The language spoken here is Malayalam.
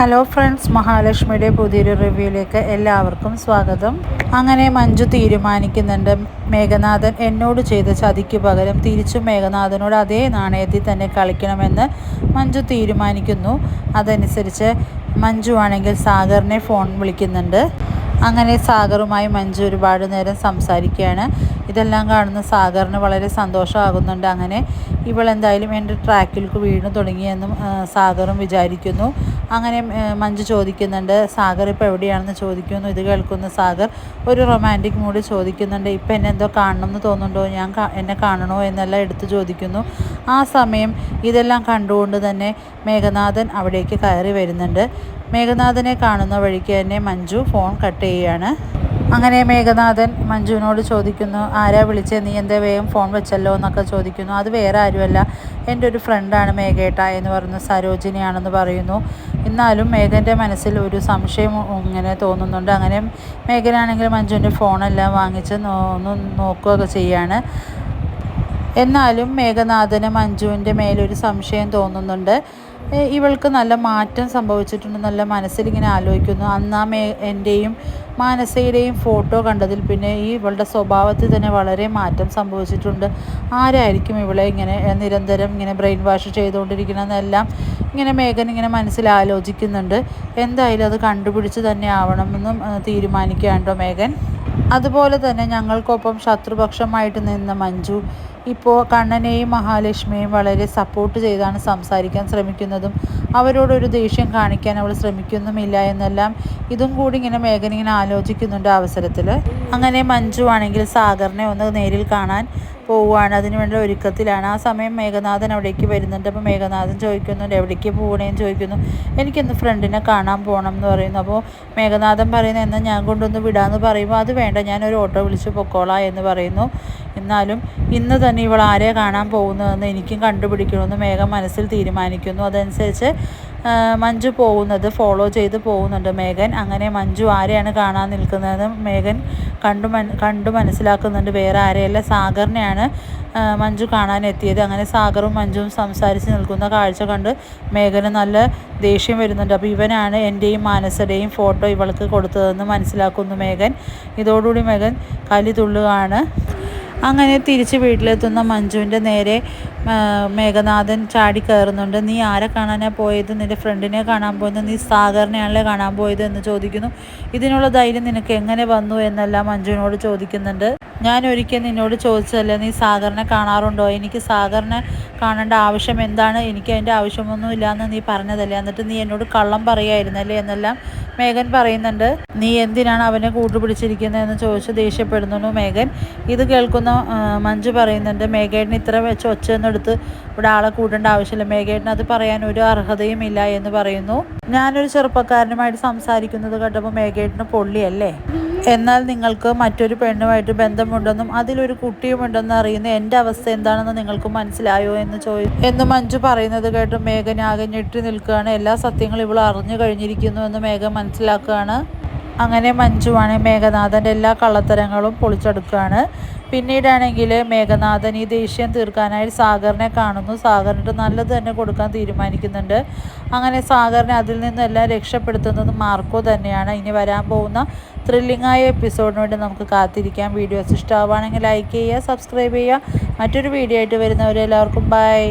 ഹലോ ഫ്രണ്ട്സ് മഹാലക്ഷ്മിയുടെ പുതിയൊരു റിവ്യൂയിലേക്ക് എല്ലാവർക്കും സ്വാഗതം. അങ്ങനെ മഞ്ജു തീരുമാനിക്കുന്നുണ്ട്. മേഘനാഥൻ എന്നോട് ചെയ്ത ചതിക്ക് പകരം തിരിച്ചും മേഘനാഥനോട് അതേ നാണയത്തിൽ തന്നെ കളിക്കണമെന്ന് മഞ്ജു തീരുമാനിക്കുന്നു. അതനുസരിച്ച് മഞ്ജു ആണെങ്കിൽ സാഗറിനെ ഫോൺ വിളിക്കുന്നുണ്ട്. അങ്ങനെ സാഗറുമായി മഞ്ജു ഒരുപാട് നേരം സംസാരിക്കുകയാണ്. ഇതെല്ലാം കാണുന്ന സാഗറിന് വളരെ സന്തോഷമാകുന്നുണ്ട്. അങ്ങനെ ഇവൾ എന്തായാലും എന്റെ ട്രാക്കിലേക്ക് വീണു തുടങ്ങിയെന്നും സാഗറും വിചാരിക്കുന്നു. അങ്ങനെ മഞ്ജു ചോദിക്കുന്നുണ്ട് സാഗർ ഇപ്പോൾ എവിടെയാണെന്ന് ചോദിക്കുന്നു? ഇത് കേൾക്കുന്ന സാഗർ. ഒരു റൊമാന്റിക് മൂഡ് ചോദിക്കുന്നുണ്ട് ഇപ്പം എന്നെ എന്തോ കാണണം എന്ന് തോന്നുന്നുണ്ടോ? ഞാൻ എന്നെ കാണണോ? എന്നെല്ലാം എടുത്ത് ചോദിക്കുന്നു. ആ സമയം ഇതെല്ലാം കണ്ടുകൊണ്ട് തന്നെ മേഘനാഥൻ അവിടേക്ക് കയറി വരുന്നുണ്ട്. മേഘനാഥനെ കാണുന്ന വഴിക്ക് തന്നെ മഞ്ജു ഫോൺ കട്ട് ചെയ്യുകയാണ്. അങ്ങനെ മേഘനാഥൻ മഞ്ജുവിനോട് ചോദിക്കുന്നു ആരാ വിളിച്ച്? നീ എന്തേ വേഗം ഫോൺ വെച്ചല്ലോ? എന്നൊക്കെ ചോദിക്കുന്നു. അത് വേറെ ആരുമല്ല. എന്റെ ഒരു ഫ്രണ്ടാണ് മേഘേട്ട എന്ന് പറയുന്ന. സരോജിനിയാണെന്ന് പറയുന്നു. എന്നാലും മേഘന്റെ മനസ്സിൽ ഒരു സംശയം ഇങ്ങനെ തോന്നുന്നുണ്ട്. അങ്ങനെ മേഘനാണെങ്കിൽ മഞ്ജുവിന്റെ ഫോണെല്ലാം വാങ്ങിച്ച് ഒന്ന് നോക്കുകയൊക്കെ ചെയ്യാണ്. എന്നാലും മേഘനാഥന് മഞ്ജുവിന്റെ മേലൊരു സംശയം തോന്നുന്നുണ്ട്. ഇവൾക്ക് നല്ല മാറ്റം സംഭവിച്ചിട്ടുണ്ട് നല്ല മനസ്സിലിങ്ങനെ ആലോചിക്കുന്നു. അന്നാ മേ എന്റെയും മാനസയുടെയും ഫോട്ടോ കണ്ടതിൽ പിന്നെ ഈ ഇവളുടെ സ്വഭാവത്തിൽ തന്നെ വളരെ മാറ്റം സംഭവിച്ചിട്ടുണ്ട്. ആരായിരിക്കും ഇവളെ ഇങ്ങനെ നിരന്തരം ഇങ്ങനെ ബ്രെയിൻ വാഷ് ചെയ്തുകൊണ്ടിരിക്കണമെന്നെല്ലാം ഇങ്ങനെ മേഘൻ ഇങ്ങനെ മനസ്സിൽ ആലോചിക്കുന്നുണ്ട് എന്തായാലും അത് കണ്ടുപിടിച്ച് തന്നെ ആവണമെന്നും തീരുമാനിക്കുകയാണ്ടോ മേഘൻ. അതുപോലെ തന്നെ ഞങ്ങൾക്കൊപ്പം ശത്രുപക്ഷമായിട്ട് നിന്ന മഞ്ജു ഇപ്പോൾ കണ്ണനെയും മഹാലക്ഷ്മിയെയും വളരെ സപ്പോർട്ട് ചെയ്താണ് സംസാരിക്കാൻ ശ്രമിക്കുന്നതും. അവരോടൊരു ദേഷ്യം കാണിക്കാൻ അവൾ ശ്രമിക്കുന്നുമില്ല എന്നെല്ലാം ഇതും കൂടി ഇങ്ങനെ മേഘന ഇങ്ങനെ ആലോചിക്കുന്നുണ്ട് അവസരത്തിൽ അങ്ങനെ മഞ്ജു ആണെങ്കിൽ സാഗറിനെ ഒന്ന് നേരിൽ കാണാൻ പോവുകയാണ്. അതിനുവേണ്ട ഒരുക്കത്തിലാണ്. ആ സമയം മേഘനാഥൻ അവിടേക്ക് വരുന്നുണ്ട്. അപ്പോൾ മേഘനാഥൻ ചോദിക്കുന്നുണ്ട് എവിടേക്ക് പോകണേന്ന് ചോദിക്കുന്നു. എനിക്കിന്ന് ഫ്രണ്ടിനെ കാണാൻ പോകണം എന്ന് പറയുന്നു. അപ്പോൾ മേഘനാഥൻ പറയുന്നത് എന്നാൽ ഞാൻ കൊണ്ടൊന്ന് വിടാമെന്ന് പറയുമ്പോൾ അത് വേണ്ട. ഞാനൊരു ഓട്ടോ വിളിച്ച് പൊക്കോളാം എന്ന് പറയുന്നു. എന്നാലും ഇന്ന് തന്നെ ഇവൾ ആരെ കാണാൻ പോകുന്നതെന്ന് എനിക്കും കണ്ടുപിടിക്കണമെന്ന് മേഘം മനസ്സിൽ തീരുമാനിക്കുന്നു. അതനുസരിച്ച് മഞ്ജു പോകുന്നത് ഫോളോ ചെയ്ത് പോകുന്നുണ്ട് മേഘൻ. അങ്ങനെ മഞ്ജു ആരെയാണ് കാണാൻ നിൽക്കുന്നത് മേഘൻ കണ്ടു കണ്ടു മനസ്സിലാക്കുന്നുണ്ട്. വേറെ ആരെയല്ല സാഗറിനെയാണ് മഞ്ജു കാണാൻ എത്തിയത്. അങ്ങനെ സാഗറും മഞ്ജുവും സംസാരിച്ച് നിൽക്കുന്ന കാഴ്ച കണ്ട് മേഘന് നല്ല ദേഷ്യം വരുന്നുണ്ട്. അപ്പോൾ ഇവനാണ് എന്റെയും മാനസയുടെയും ഫോട്ടോ ഇവൾക്ക് കൊടുത്തതെന്ന് മനസ്സിലാക്കുന്നു മേഘൻ. ഇതോടുകൂടി മേഘൻ കലി തുള്ളുകയാണ്. അങ്ങനെ തിരിച്ച് വീട്ടിലെത്തുന്ന മഞ്ജുവിന്റെ നേരെ മേഘനാഥൻ ചാടി കയറുന്നുണ്ട്. നീ ആരെ കാണാനാണ് പോയത്? നിന്റെ ഫ്രണ്ടിനെ കാണാൻ പോയത്? നീ സാഗറിനെയാണല്ലേ കാണാൻ പോയത്? എന്ന് ചോദിക്കുന്നു. ഇതിനുള്ള ധൈര്യം നിനക്ക് എങ്ങനെ വന്നു? എന്നെല്ലാം മഞ്ജുവിനോട് ചോദിക്കുന്നുണ്ട്. ഞാൻ ഒരിക്കൽ നിന്നോട് ചോദിച്ചതല്ലേ നീ സാഗറിനെ കാണാറുണ്ടോ? എനിക്ക് സാഗറിനെ കാണേണ്ട ആവശ്യം എന്താണ്? എനിക്ക് അതിന്റെ ആവശ്യമൊന്നും ഇല്ലയെന്ന് നീ പറഞ്ഞതല്ലേ? എന്നിട്ട് നീ എന്നോട് കള്ളം പറയായിരുന്നല്ലേ? എന്നെല്ലാം മേഘൻ പറയുന്നുണ്ട്. നീ എന്തിനാണ് അവനെ കൂട്ടുപിടിച്ചിരിക്കുന്നതെന്ന് ചോദിച്ച് ദേഷ്യപ്പെടുന്നു മേഘൻ? ഇത് കേൾക്കുന്ന മഞ്ജു പറയുന്നുണ്ട്. മേഘേട്ടന് ഇത്ര വെച്ച് ഒച്ചെന്നെടുത്ത് ഇവിടെ ആളെ കൂട്ടേണ്ട ആവശ്യമില്ല. മേഘേട്ടന് അത് പറയാൻ ഒരു അർഹതയും ഇല്ല എന്ന് പറയുന്നു. ഞാനൊരു ചെറുപ്പക്കാരനുമായിട്ട് സംസാരിക്കുന്നത് കണ്ടപ്പോൾ മേഘേട്ടന് പൊള്ളിയല്ലേ? എന്നാൽ നിങ്ങൾക്ക് മറ്റൊരു പെണ്ണുമായിട്ട് ബന്ധമുണ്ടെന്നും അതിലൊരു കുട്ടിയുമുണ്ടെന്ന് അറിയുന്ന എന്റെ അവസ്ഥ എന്താണെന്ന് നിങ്ങൾക്ക് മനസ്സിലായോ എന്ന് ചോദി എന്ന് മഞ്ജു പറയുന്നത് കേട്ട് മേഘൻ ആകെ ഞെട്ടി നിൽക്കുകയാണ്. എല്ലാ സത്യങ്ങളും ഇവൾ അറിഞ്ഞു കഴിഞ്ഞിരിക്കുന്നു എന്ന് മേഘ മനസ്സിലാക്കുകയാണ്. അങ്ങനെ മഞ്ജുവാണ് മേഘനാഥന്റെ എല്ലാ കള്ളത്തരങ്ങളും പൊളിച്ചെടുക്കുകയാണ്. പിന്നീടാണെങ്കിൽ മേഘനാഥൻ ഈ ദേഷ്യം തീർക്കാനായി സാഗറിനെ കാണുന്നു. സാഗറിന്റെ നല്ലത് തന്നെ കൊടുക്കാൻ തീരുമാനിക്കുന്നുണ്ട്. അങ്ങനെ സാഗറിനെ അതിൽ നിന്നെല്ലാം രക്ഷപ്പെടുത്തുന്നത് മാർക്കോ തന്നെയാണ്. ഇനി വരാൻ പോകുന്ന ത്രില്ലിംഗായ എപ്പിസോഡിന് വേണ്ടി നമുക്ക് കാത്തിരിക്കാം. വീഡിയോസ് ഇഷ്ടമാവുകയാണെങ്കിൽ ലൈക്ക് ചെയ്യുക സബ്സ്ക്രൈബ് ചെയ്യുക. മറ്റൊരു വീഡിയോ ആയിട്ട് വരുന്നവരെല്ലാവർക്കും ബൈ.